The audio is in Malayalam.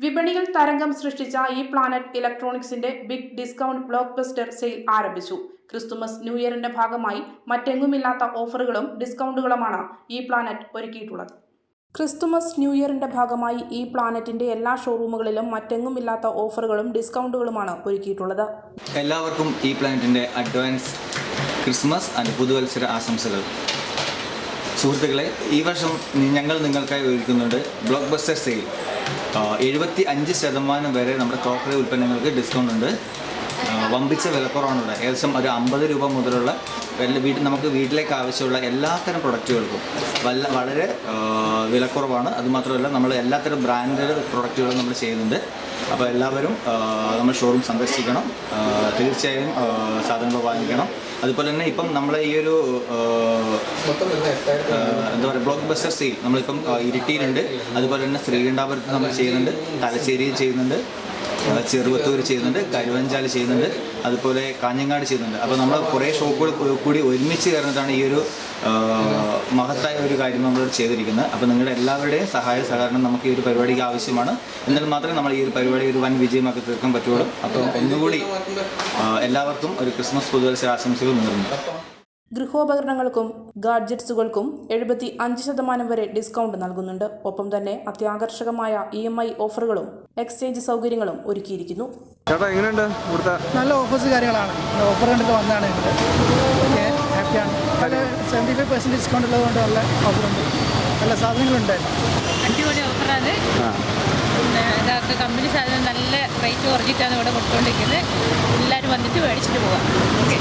വിപണിയിൽ തരംഗം സൃഷ്ടിച്ച ഈ പ്ലാനറ്റ് ഇലക്ട്രോണിക്സിന്റെ big discount blockbuster sale ആരംഭിച്ചു. ക്രിസ്തുമസ് ന്യൂ ഇയറിന്റെ ഭാഗമായി മറ്റെങ്ങുമില്ലാത്ത ഓഫറുകളും ഡിസ്കൗണ്ടുകളുമാണ് ഈ പ്ലാനറ്റ് ഒരുക്കിയിട്ടുള്ളത്. ക്രിസ്തുമസ് ന്യൂ ഇയറിന്റെ ഭാഗമായി ഈ പ്ലാനറ്റിന്റെ എല്ലാ ഷോറൂമുകളിലും മറ്റെങ്ങുമില്ലാത്ത ഓഫറുകളും ഡിസ്കൗണ്ടുകളുമാണ് ഒരുക്കിയിട്ടുള്ളത്. എല്ലാവർക്കും ഈ പ്ലാനറ്റിന്റെ അഡ്വാൻസ് ക്രിസ്മസ് ആൻഡ് പുതുവത്സര ആശംസകൾ. സുഹൃത്തുക്കളെ ഈ വർഷം ഞങ്ങൾ നിങ്ങൾക്കായി ഒരുക്കുന്നുണ്ട് ബ്ലോക്ക് ബസ്റ്റർ സെയിൽ. എഴുപത്തി അഞ്ച് ശതമാനം വരെ നമ്മുടെ ക്രോക്കറി ഉൽപ്പന്നങ്ങൾക്ക് ഡിസ്കൗണ്ട് ഉണ്ട്. വമ്പിച്ച വിലക്കുറവാണുള്ളത്. ഏകദേശം ഒരു അമ്പത് രൂപ മുതലുള്ള വീട്ടിൽ നമുക്ക് വീട്ടിലേക്ക് ആവശ്യമുള്ള എല്ലാത്തരം പ്രൊഡക്റ്റുകൾക്കും വല്ല വളരെ വിലക്കുറവാണ്. അതുമാത്രമല്ല നമ്മൾ എല്ലാത്തരം ബ്രാൻഡഡ് പ്രൊഡക്റ്റുകളും നമ്മൾ ചെയ്യുന്നുണ്ട്. അപ്പോൾ എല്ലാവരും നമ്മൾ ഷോറൂം സന്ദർശിക്കണം. തീർച്ചയായും സാധനങ്ങൾ വാങ്ങിക്കണം. അതുപോലെ തന്നെ ഇപ്പം നമ്മളെ ഈ ഒരു എന്താ പറയുക ബ്ലോക്ക് ബസ്റ്റർ സെയിൽ. നമ്മളിപ്പം ഇരിട്ടിയിലുണ്ട്. അതുപോലെ തന്നെ ശ്രീകണ്ഠാപുരത്ത് നമ്മൾ ചെയ്യുന്നുണ്ട് തലശ്ശേരിയിൽ ചെയ്യുന്നുണ്ട് ചെറുവത്തൂർ ചെയ്യുന്നുണ്ട് കരുവഞ്ചാൽ ചെയ്യുന്നുണ്ട് അതുപോലെ കാഞ്ഞങ്ങാട് ചെയ്യുന്നുണ്ട്. അപ്പോൾ നമ്മൾ കുറേ ഷോപ്പുകൾ കൂടി ഒരുമിച്ച് ചേർന്നിട്ടാണ് ഈ ഒരു മഹത്തായ ഒരു കാര്യം നമ്മൾ ചെയ്തിരിക്കുന്നത്. അപ്പോൾ നിങ്ങളുടെ എല്ലാവരുടെയും സഹായ സഹകരണം നമുക്ക് ഈ ഒരു പരിപാടിക്ക് ആവശ്യമാണ്. എന്നാൽ മാത്രമേ നമ്മൾ ഈ ഒരു പരിപാടി ഒരു വൻ വിജയമാക്കി തീർക്കാൻ പറ്റുള്ളൂ. അപ്പോൾ ഒന്നുകൂടി എല്ലാവർക്കും ഒരു ക്രിസ്മസ് പുതുവത്സര ആശംസകൾ നേർന്നു ഗൃഹോപകരണങ്ങൾക്കും ഗാഡ്ജറ്റ്സുകൾക്കും എഴുപത്തി അഞ്ച് ശതമാനം വരെ ഡിസ്കൗണ്ട് നൽകുന്നുണ്ട്. ഒപ്പം തന്നെ അത്യാകർഷകമായ ഇ എം ഐ ഓഫറുകളും എക്സ്ചേഞ്ച് സൗകര്യങ്ങളും ഒരുക്കിയിരിക്കുന്നു. ചേട്ടാ എങ്ങനെയുണ്ട് ഇവിടുത്തെ? നല്ല ഓഫേഴ്സ് കാര്യങ്ങളാണ്. ഓഫർ കണ്ടിട്ട് വന്നതാണ് ഹാപ്പിയാണ്. നല്ല സെവന്റി ഫൈവ് പെർസെന്റ് ഡിസ്കൗണ്ട് ഉള്ളതുകൊണ്ട് നല്ല ഓഫറുണ്ട്. നല്ല സാധനങ്ങളുണ്ട്. അടിപൊളി ഓഫറാണ്. പിന്നെ ഇതൊക്കെ കമ്പനി സാധനം നല്ല റേറ്റ് കുറഞ്ഞിട്ടാണ് ഇവിടെ കൊടുത്തുകൊണ്ടിരിക്കുന്നത് എല്ലാവരും വന്നിട്ട് മേടിച്ചിട്ട് പോകാം ഓക്കെ.